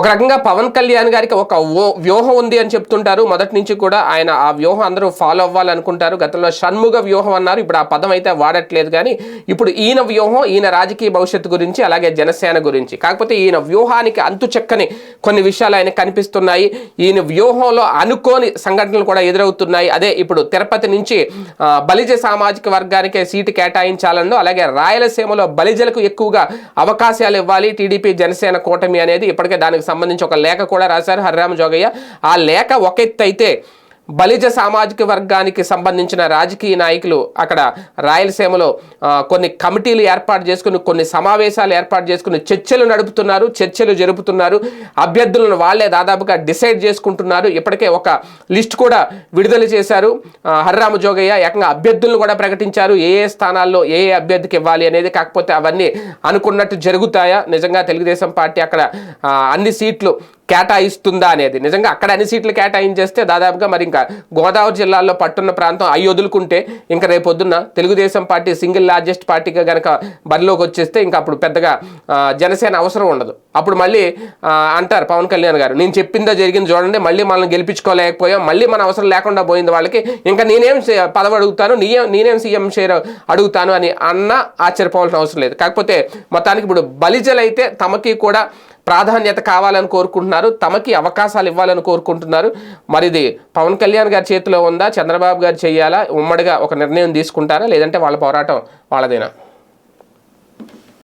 ఒక రకంగా పవన్ కళ్యాణ్ గారికి ఒక వ్యూహం ఉంది అని చెప్తుంటారు. మొదటి నుంచి కూడా ఆయన ఆ వ్యూహం అందరూ ఫాలో అవ్వాలనుకుంటారు. గతంలో షణ్ముగ వ్యూహం అన్నారు. ఇప్పుడు ఆ పదం అయితే వాడట్లేదు కానీ ఇప్పుడు ఈయన వ్యూహం ఈయన రాజకీయ భవిష్యత్తు గురించి అలాగే జనసేన గురించి. కాకపోతే ఈయన వ్యూహానికి అంతు చెక్కని కొన్ని విషయాలు ఆయన కనిపిస్తున్నాయి. ఈయన వ్యూహంలో అనుకోని సంఘటనలు కూడా ఎదురవుతున్నాయి. అదే ఇప్పుడు తిరుపతి నుంచి బలిజ సామాజిక వర్గానికి సీటు కేటాయించాలన్నో అలాగే రాయలసీమలో బలిజలకు ఎక్కువగా అవకాశాలు ఇవ్వాలి టీడీపీ జనసేన కూటమి అనేది. ఇప్పటికే దానికి సంబంధించి ఒక లేఖ కూడా రాశారు. హరిరామ జోగయ్య ఆ లేఖ ఒక ఎత్తు అయితే బలిజ సామాజిక వర్గానికి సంబంధించిన రాజకీయ నాయకులు అక్కడ రాయలసీమలో కొన్ని కమిటీలు ఏర్పాటు చేసుకుని కొన్ని సమావేశాలు ఏర్పాటు చేసుకుని చర్చలు నడుపుతున్నారు చర్చలు జరుపుతున్నారు. అభ్యర్థులను వాళ్ళే దాదాపుగా డిసైడ్ చేసుకుంటున్నారు. ఇప్పటికే ఒక లిస్ట్ కూడా విడుదల చేశారు. హర్రామ జోగయ్య ఏకంగా అభ్యర్థులను కూడా ప్రకటించారు. ఏ ఏ స్థానాల్లో ఏ ఏ అభ్యర్థికి ఇవ్వాలి అనేది కాకపోతే అవన్నీ అనుకున్నట్టు జరుగుతాయా? నిజంగా తెలుగుదేశం పార్టీ అక్కడ అన్ని సీట్లు కేటాయిస్తుందా అనేది. నిజంగా అక్కడ అన్ని సీట్లు కేటాయించేస్తే దాదాపుగా మరి ఇంకా గోదావరి జిల్లాలో పట్టున్న ప్రాంతం అవి వదులుకుంటే ఇంకా రేపొద్దున్న తెలుగుదేశం పార్టీ సింగిల్ లార్జెస్ట్ పార్టీగా కనుక బరిలోకి వచ్చేస్తే ఇంకా అప్పుడు పెద్దగా జనసేన అవసరం ఉండదు. అప్పుడు మళ్ళీ అంటారు పవన్ కళ్యాణ్ గారు నేను చెప్పిందో జరిగింది చూడండి మళ్ళీ మనల్ని గెలిపించుకోలేకపోయాం మళ్ళీ మన అవసరం లేకుండా పోయింది వాళ్ళకి ఇంకా నేనేం పదవి అడుగుతాను నేనేం నేనేం సీఎం షేర్ అడుగుతాను అని అన్న ఆశ్చర్యపోవాల్సిన అవసరం లేదు. కాకపోతే మొత్తానికి ఇప్పుడు బలిజలైతే తమకి కూడా ప్రాధాన్యత కావాలని కోరుకుంటున్నారు తమకి అవకాశాలు ఇవ్వాలని కోరుకుంటున్నారు. మరిది పవన్ కళ్యాణ్ గారి చేతిలో ఉందా చంద్రబాబు గారు చేయాలా ఉమ్మడిగా ఒక నిర్ణయం తీసుకుంటారా లేదంటే వాళ్ళ పోరాటం వాళ్ళదేనా?